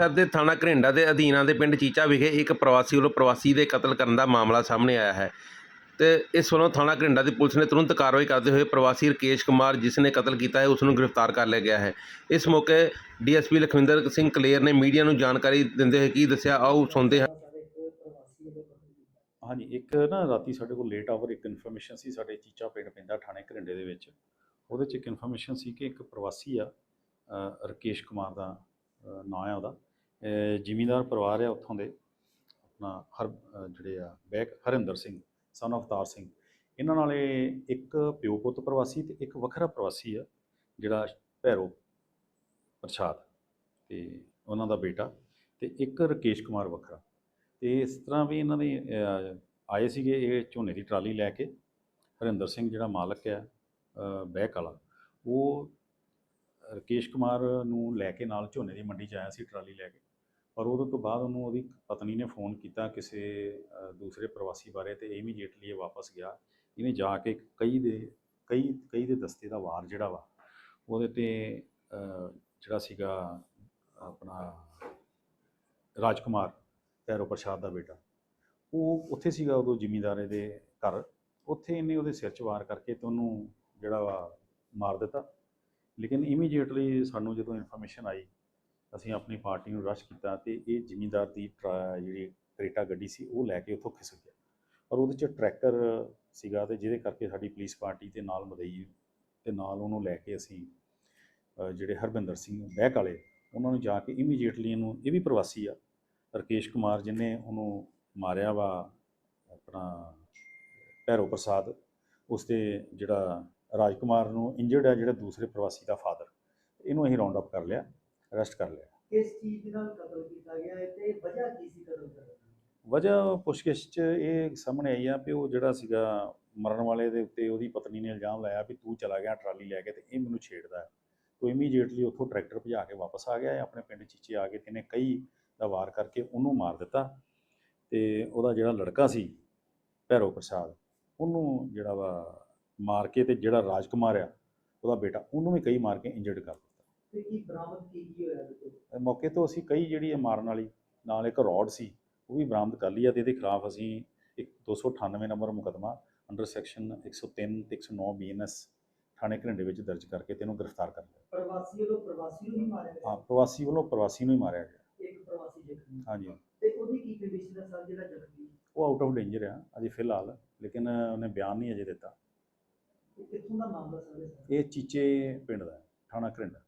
Sir ਦੇ ਥਾਣਾ ਘਰਿੰਡਾ ਦੇ ਅਧੀਨ ਆਉਂਦੇ ਪਿੰਡ ਚੀਚਾ ਵਿਖੇ ਇੱਕ ਪ੍ਰਵਾਸੀ ਵੱਲੋਂ ਪ੍ਰਵਾਸੀ ਦੇ ਕਤਲ ਕਰਨ ਦਾ ਮਾਮਲਾ ਸਾਹਮਣੇ ਆਇਆ ਹੈ ਤੇ ਇਸ ਵੱਲੋਂ ਥਾਣਾ ਘਰਿੰਡਾ ਦੀ ਪੁਲਿਸ ਨੇ ਤੁਰੰਤ ਕਾਰਵਾਈ ਕਰਦੇ ਹੋਏ ਪ੍ਰਵਾਸੀ ਰਕੇਸ਼ ਕੁਮਾਰ ਜਿਸ ਨੇ ਕਤਲ ਕੀਤਾ ਹੈ ਉਸ ਨੂੰ ਗ੍ਰਿਫਤਾਰ ਕਰ ਲਿਆ ਗਿਆ ਹੈ। ਇਸ ਮੌਕੇ ਡੀਐਸਪੀ ਲਖਵਿੰਦਰ ਸਿੰਘ ਕਲੇਰ ਨੇ ਮੀਡੀਆ ਨੂੰ ਜਾਣਕਾਰੀ ਦਿੰਦੇ ਹੋਏ ਕੀ ਦੱਸਿਆ ਆਓ ਸੁਣਦੇ ਹਾਂ। ਹਾਂਜੀ ਇੱਕ ਨਾ ਰਾਤੀ ਸਾਡੇ ਕੋਲ ਲੇਟ ਆਵਰ ਇੱਕ ਇਨਫੋਰਮੇਸ਼ਨ ਸੀ ਸਾਡੇ ਚੀਚਾ ਪਿੰਡ ਪੈਂਦਾ ਥਾਣੇ ਘਰਿੰਡੇ ਦੇ ਵਿੱਚ। ਉਹਦੇ ਚ ਇੱਕ ਇਨਫੋਰਮੇਸ਼ਨ ਸੀ ਕਿ ਇੱਕ ਪ੍ਰਵਾਸੀ ਆ ਅ, ਰਕੇਸ਼ ਕੁਮਾਰ ਦਾ ਨਾਂ ਆ ਉਹਦਾ। ਜ਼ਿਮੀਂਦਾਰ ਪਰਿਵਾਰ ਆ ਉੱਥੋਂ ਦੇ ਆਪਣਾ ਹਰ ਜਿਹੜੇ ਆ ਬੈਕ ਹਰਿੰਦਰ ਸਿੰਘ ਸਨ ਅਵਤਾਰ ਸਿੰਘ ਇਹਨਾਂ ਨਾਲ ਇੱਕ ਪਿਓ ਪੁੱਤ ਪ੍ਰਵਾਸੀ ਤੇ ਇੱਕ ਵੱਖਰਾ ਪ੍ਰਵਾਸੀ ਆ ਜਿਹੜਾ ਭੈਰੋ ਪ੍ਰਸ਼ਾਦ ਤੇ ਉਹਨਾਂ ਦਾ ਬੇਟਾ ਤੇ ਇੱਕ ਰਕੇਸ਼ ਕੁਮਾਰ ਵੱਖਰਾ। ਤੇ ਇਸ ਤਰ੍ਹਾਂ ਵੀ ਇਹਨਾਂ ਦੇ ਆਏ ਸੀਗੇ ਇਹ ਝੋਨੇ ਦੀ ਟਰਾਲੀ ਲੈ ਕੇ ਹਰਿੰਦਰ ਸਿੰਘ ਜਿਹੜਾ ਮਾਲਕ ਹੈ ਅਹ, ਬੈਕ ਵਾਲਾ ਉਹ ਰਕੇਸ਼ ਕੁਮਾਰ ਨੂੰ ਲੈ ਕੇ ਨਾਲ ਝੋਨੇ ਦੀ ਮੰਡੀ 'ਚ ਆਇਆ ਸੀ ਟਰਾਲੀ ਲੈ ਕੇ। ਪਰ ਉਹਦੇ ਤੋਂ ਬਾਅਦ ਉਹਨੂੰ ਉਹਦੀ ਪਤਨੀ ਨੇ ਫੋਨ ਕੀਤਾ ਕਿਸੇ ਦੂਸਰੇ ਪ੍ਰਵਾਸੀ ਬਾਰੇ ਤੇ ਇਮੀਡੀਏਟਲੀ ਇਹ ਵਾਪਸ ਗਿਆ। ਇਹਨੇ ਜਾ ਕੇ ਕਈ ਦੇ, ਕਈ ਕਈ ਦੇ ਦਸਤੇ ਦਾ ਵਾਰ ਜਿਹੜਾ ਵਾ, ਉਹਦੇ ਤੇ ਜਿਹੜਾ ਸੀਗਾ ਆਪਣਾ ਰਾਜਕੁਮਾਰ, ਭੈਰੋ ਪ੍ਰਸ਼ਾਦ ਦਾ ਬੇਟਾ, ਉਹ ਉੱਥੇ ਸੀਗਾ ਉਦੋਂ ਜ਼ਿਮੀਂਦਾਰੇ ਦੇ ਘਰ। ਉੱਥੇ ਇਹਨੇ ਉਹਦੇ ਸਿਰ 'ਚ ਵਾਰ ਕਰਕੇ ਤੇ ਉਹਨੂੰ ਜਿਹੜਾ ਵਾ ਮਾਰ ਦਿੱਤਾ। ਲੇਕਿਨ ਇਮੀਡੀਏਟਲੀ ਸਾਨੂੰ ਜਦੋਂ ਇਨਫੋਰਮੇਸ਼ਨ ਆਈ ਅਸੀਂ ਆਪਣੀ ਪਾਰਟੀ ਨੂੰ ਰਸ਼ ਕੀਤਾ ਤੇ ਇਹ ਜ਼ਿਮੀਂਦਾਰ ਦੀ ਟਰਾ- ਜਿਹੜੀ ਕਰੇਟਾ ਗੱਡੀ ਸੀ, ਉਹ ਲੈ ਕੇ ਉੱਥੋਂ ਖਿਸਕ ਗਿਆ। ਔਰ ਉਹਦੇ 'ਚ ਟਰੈਕਟਰ ਸੀਗਾ ਤੇ ਜਿਹਦੇ ਕਰਕੇ ਸਾਡੀ ਪੁਲਿਸ ਪਾਰਟੀ ਤੇ ਨਾਲ ਮਦਈ ਤੇ ਨਾਲ ਉਹਨੂੰ ਲੈ ਕੇ ਅਸੀਂ ਜਿਹੜੇ ਹਰਵਿੰਦਰ ਸਿੰਘ ਬਹਿਕ ਵਾਲੇ, ਉਹਨਾਂ ਨੂੰ ਜਾ ਕੇ ਇਮੀਡੀਏਟਲੀ ਇਹਨੂੰ, ਇਹ ਵੀ ਪ੍ਰਵਾਸੀ ਆ। ਰਕੇਸ਼ ਕੁਮਾਰ ਜਿਹਨੇ ਉਹਨੂੰ ਮਾਰਿਆ ਵਾ, ਆਪਣਾ ਭੈਰੋ ਪ੍ਰਸਾਦ ਉਸ ਤੇ ਜਿਹੜਾ ਰਾਜਕੁਮਾਰ ਨੂੰ ਇੰਜਰਡ ਹੈ ਜਿਹੜਾ ਦੂਸਰੇ ਪ੍ਰਵਾਸੀ ਦਾ ਫਾਦਰ ਇਹਨੂੰ ਅਸੀਂ ਰਾਉਂਡ ਅਪ ਕਰ ਲਿਆ। ਅਰੈਸਟ ਕਰ ਲਿਆ। ਕਿਸ ਚੀਜ਼ ਦੇ ਨਾਲ ਕਤਲ ਕੀਤਾ ਗਿਆ ਹੈ ਤੇ ਵਜ੍ਹਾ ਕੀ ਸੀ ਕਤਲ ਕਰਨ ਦੀ? ਵਜ੍ਹਾ ਪੁੱਛਗਿੱਛ 'ਚ ਇਹ ਸਾਹਮਣੇ ਆਈ ਆ ਵੀ ਉਹ ਜਿਹੜਾ ਸੀਗਾ ਮਰਨ ਵਾਲੇ ਦੇ ਉੱਤੇ ਉਹਦੀ ਪਤਨੀ ਨੇ ਇਲਜ਼ਾਮ ਲਾਇਆ ਵੀ ਤੂੰ ਚਲਾ ਗਿਆ ਟਰਾਲੀ ਲੈ ਕੇ ਤੇ ਇਹ ਮੈਨੂੰ ਛੇੜਦਾ ਹੈ। ਤੋ ਇਮੀਡੀਏਟਲੀ ਉੱਥੋਂ ਟਰੈਕਟਰ ਭਜਾ ਕੇ ਵਾਪਸ ਆ ਗਿਆ ਆਪਣੇ ਪਿੰਡ ਚੀਚੇ ਆ ਕੇ ਤੇ ਇਹਨੇ ਕਈ ਦਾ ਵਾਰ ਕਰਕੇ ਉਹਨੂੰ ਮਾਰ ਦਿੱਤਾ ਤੇ ਉਹਦਾ ਜਿਹੜਾ ਲੜਕਾ ਸੀ ਭੈਰੋ ਪ੍ਰਸਾਦ ਉਹਨੂੰ ਜਿਹੜਾ ਵਾ ਮਾਰ ਕੇ ਤੇ ਜਿਹੜਾ ਰਾਜਕੁਮਾਰ ਆ ਉਹਦਾ ਬੇਟਾ ਉਹਨੂੰ ਵੀ ਕਈ ਮਾਰ ਕੇ ਇੰਜਰਡ ਕਰ ਦਿੱਤਾ। ਤੇ ਕੀ ਬਰਾਮਦ ਕੀ ਕੀ ਹੋਇਆ ਇਹਦੇ ਤੋਂ ਇਹ ਮੌਕੇ ਤੋਂ ਅਸੀਂ ਕਈ ਜਿਹੜੀ ਇਹ ਮਾਰਨ ਵਾਲੀ ਨਾਲ ਇੱਕ ਰੋਡ ਸੀ ਉਹ ਵੀ ਬਰਾਮਦ ਕਰ ਲਈ ਆ ਤੇ ਇਹਦੇ ਖਿਲਾਫ ਅਸੀਂ ਇੱਕ 298 ਨੰਬਰ ਮੁਕਦਮਾ ਅੰਡਰ ਸੈਕਸ਼ਨ 103 ਤੇ 109 ਬੀਐਨਐਸ ਥਾਣੇ ਘਰਿੰਡੇ ਵਿੱਚ ਦਰਜ ਕਰਕੇ ਤੇ ਇਹਨੂੰ ਗ੍ਰਿਫਤਾਰ ਕਰ ਲਿਆ। ਪ੍ਰਵਾਸੀ ਵੱਲੋਂ ਪ੍ਰਵਾਸੀ ਨੂੰ ਹੀ ਮਾਰਿਆ ਹਾਂ ਗਿਆ ਪ੍ਰਵਾਸੀ ਵੱਲੋਂ ਪ੍ਰਵਾਸੀ ਨੂੰ ਹੀ ਮਾਰਿਆ ਗਿਆ। ਇੱਕ ਪ੍ਰਵਾਸੀ ਜ਼ਖਮੀ। ਹਾਂਜੀ। ਤੇ ਉਹਦੀ ਕੀ ਕੰਡੀਸ਼ਨ ਹੈ ਸਰ ਜਿਹੜਾ ਜ਼ਖਮੀ? ਉਹ ਆਊਟ ਆਫ ਡੇਂਜਰ ਆ ਅਜੇ ਫਿਲਹਾਲ ਲੇਕਿਨ ਉਹਨੇ ਬਿਆਨ ਨਹੀਂ ਅਜੇ ਦਿੱਤਾ। ਤੇ ਕਿੱਥੋਂ ਦਾ ਮਾਮਲਾ ਸਰ ਇਹ? ਇਹ ਚੀਚੇ ਪਿੰਡ ਦਾ ਹੈ, ਥਾਣਾ ਘਰਿੰਡਾ।